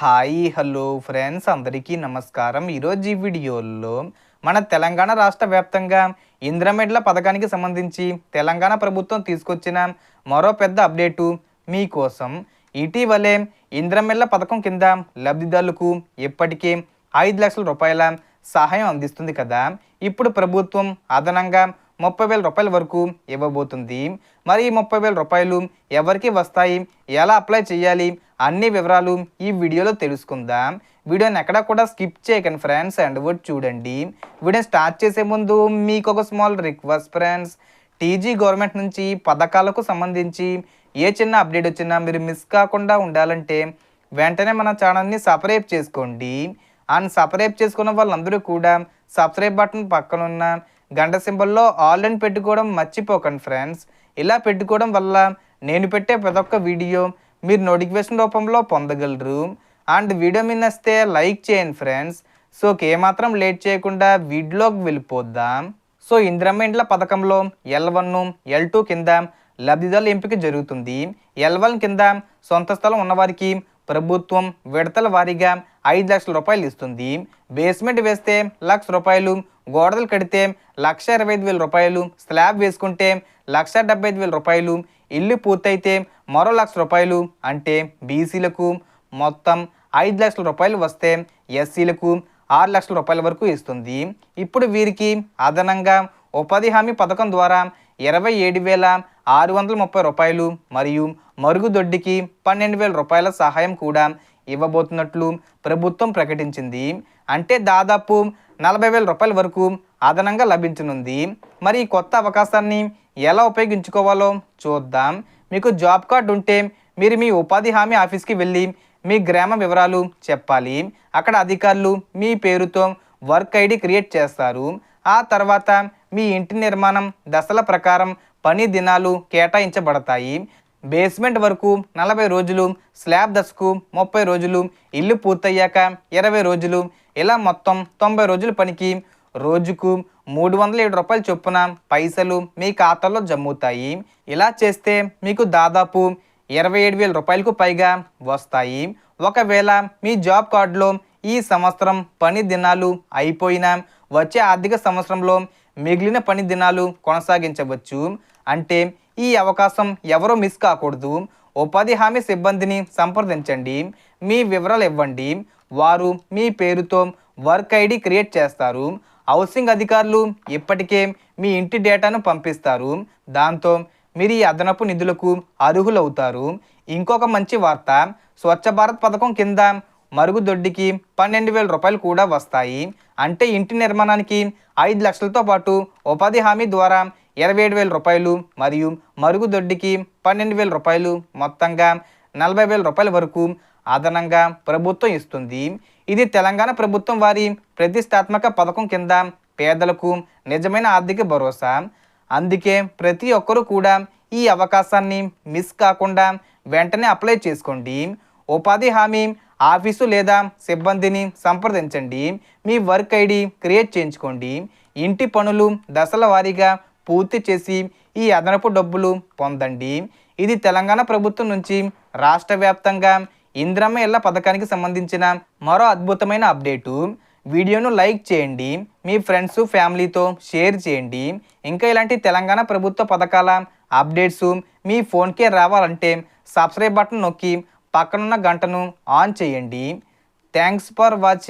Hi hello friends. అందరికీ నమస్కారం. ఈరోజు ఈ వీడియోలో మన తెలంగాణ రాష్ట్ర వ్యాప్తంగా ఇంద్రమెడ్ల పథకానికి సంబంధించి తెలంగాణ ప్రభుత్వం తీసుకొచ్చిన మరో పెద్ద అప్డేటు మీకోసం ఇటీవలే ఇంద్రమెడ్ల పథకం కింద లబ్ధిదారులకు ఇప్పటికే ఐదు లక్షల రూపాయల సహాయం అందిస్తుంది కదా. ఇప్పుడు ప్రభుత్వం అదనంగా ముప్పై వేల రూపాయల వరకు ఇవ్వబోతుంది. మరి ఈ ముప్పై వేల రూపాయలు ఎవరికి వస్తాయి? ఎలా అప్లై చేయాలి? అన్ని వివరాలు ఈ వీడియోలో తెలుసుకుందాం. వీడియోని ఎక్కడ కూడా స్కిప్ చేయకండి ఫ్రెండ్స్ అండ్ వర్డ్ చూడండి. వీడియో స్టార్ట్ చేసే ముందు మీకు ఒక small request friends. TG government నుంచి పథకాలకు సంబంధించి ఏ చిన్న అప్డేట్ వచ్చినా మీరు మిస్ కాకుండా ఉండాలంటే వెంటనే మన ఛానల్ని సబ్స్క్రైబ్ చేసుకోండి. అండ్ సబ్స్క్రైబ్ చేసుకున్న వాళ్ళందరూ కూడా సబ్స్క్రైబ్ బటన్ పక్కనున్న గంట సింబల్లో ఆల్ అని పెట్టుకోవడం మర్చిపోకండి ఫ్రెండ్స్. ఇలా పెట్టుకోవడం వల్ల నేను పెట్టే ప్రతి ఒక్క వీడియో మీరు నోటిఫికేషన్ రూపంలో పొందగలరు. అండ్ వీడియో మీద వస్తే లైక్ చేయండి ఫ్రెండ్స్. సో ఏమాత్రం లేట్ చేయకుండా వీడియోకి వెళ్ళిపోద్దాం సో ఇందిరమ్మ ఇండ్ల పథకంలో ఎల్ వన్ ఎల్ టూ కింద లబ్ధిదారుల ఎంపిక జరుగుతుంది. ఎల్ వన్ కింద సొంత స్థలం ఉన్నవారికి ప్రభుత్వం విడతల వారీగా ఐదు లక్షల రూపాయలు ఇస్తుంది. బేస్మెంట్ వేస్తే లక్ష రూపాయలు గోడలు కడితే లక్ష ఇరవై ఐదు వేల రూపాయలు స్లాబ్ వేసుకుంటే లక్ష డెబ్బై ఐదు వేల రూపాయలు ఇల్లు పూర్తయితే మరో లక్ష రూపాయలు అంటే బీసీలకు మొత్తం ఐదు లక్షల రూపాయలు వస్తే ఎస్సీలకు ఆరు లక్షల రూపాయల వరకు ఇస్తుంది. ఇప్పుడు వీరికి అదనంగా ఉపాధి హామీ పథకం ద్వారా ఇరవై ఏడు వేల ఆరు వందల ముప్పై రూపాయలు మరియు మరుగుదొడ్డికి పన్నెండు వేల రూపాయల సహాయం కూడా ఇవ్వబోతున్నట్లు ప్రభుత్వం ప్రకటించింది. అంటే దాదాపు నలభై వేల రూపాయల వరకు అదనంగా లభించనుంది. మరి ఈ కొత్త అవకాశాన్ని ఎలా ఉపయోగించుకోవాలో చూద్దాం. మీకు జాబ్ కార్డు ఉంటే మీరు మీ ఉపాధి హామీ ఆఫీస్కి వెళ్ళి మీ గ్రామ వివరాలు చెప్పాలి. అక్కడ అధికారులు మీ పేరుతో వర్క్ ఐడి క్రియేట్ చేస్తారు. ఆ తర్వాత మీ ఇంటి నిర్మాణం దశల ప్రకారం పని దినాలు కేటాయించబడతాయి. బేస్మెంట్ వరకు నలభై రోజులు స్లాబ్ దశకు ముప్పై రోజులు ఇల్లు పూర్తయ్యాక ఇరవై రోజులు ఇలా మొత్తం తొంభై రోజుల పనికి రోజుకు మూడు వందల ఏడు రూపాయల చొప్పున పైసలు మీ ఖాతాలో జమ్ముతాయి. ఇలా చేస్తే మీకు దాదాపు ఇరవై ఏడు వేల రూపాయలకు పైగా వస్తాయి. ఒకవేళ మీ జాబ్ కార్డులో ఈ సంవత్సరం పని దినాలు అయిపోయినా వచ్చే ఆర్థిక సంవత్సరంలో మిగిలిన పని దినాలు కొనసాగించవచ్చు. అంటే ఈ అవకాశం ఎవరో మిస్ కాకూడదు. ఉపాధి హామీ సిబ్బందిని సంప్రదించండి. మీ వివరాలు ఇవ్వండి. వారు మీ పేరుతో వర్క్ ఐడి క్రియేట్ చేస్తారు. హౌసింగ్ అధికారులు ఇప్పటికే మీ ఇంటి డేటాను పంపిస్తారు. దాంతో మీరు ఈ అదనపు నిధులకు అర్హులవుతారు. ఇంకొక మంచి వార్త స్వచ్ఛ భారత్ పథకం కింద మరుగుదొడ్డికి పన్నెండు వేల రూపాయలు కూడా వస్తాయి. అంటే ఇంటి నిర్మాణానికి ఐదు లక్షలతో పాటు ఉపాధి హామీ ద్వారా ఇరవై ఏడు వేల రూపాయలు మరియు మరుగుదొడ్డికి పన్నెండు వేల రూపాయలు మొత్తంగా నలభై వేల రూపాయల వరకు అదనంగా ప్రభుత్వం ఇస్తుంది. ఇది తెలంగాణ ప్రభుత్వం వారి ప్రతిష్టాత్మక పథకం కింద పేదలకు నిజమైన ఆర్థిక భరోసా. అందుకే ప్రతి ఒక్కరూ కూడా ఈ అవకాశాన్ని మిస్ కాకుండా వెంటనే అప్లై చేసుకోండి. ఉపాధి హామీ ఆఫీసు లేదా సిబ్బందిని సంప్రదించండి. మీ వర్క్ ఐడి క్రియేట్ చేయించుకోండి. ఇంటి పనులు దశల వారీగా పూర్తి చేసి ఈ అదనపు డబ్బులు పొందండి. ఇది తెలంగాణ ప్రభుత్వం నుంచి రాష్ట్ర వ్యాప్తంగా ఇంద్రమ్మ ఇళ్ళ పథకానికి సంబంధించిన మరో అద్భుతమైన అప్డేటు. వీడియోను లైక్ చేయండి మీ ఫ్రెండ్స్ ఫ్యామిలీతో షేర్ చేయండి. ఇంకా ఇలాంటి తెలంగాణ ప్రభుత్వ పథకాల అప్డేట్స్ మీ ఫోన్కే రావాలంటే సబ్స్క్రైబ్ బటన్ నొక్కి పక్కనున్న గంటను ఆన్ చేయండి. Thanks for watching.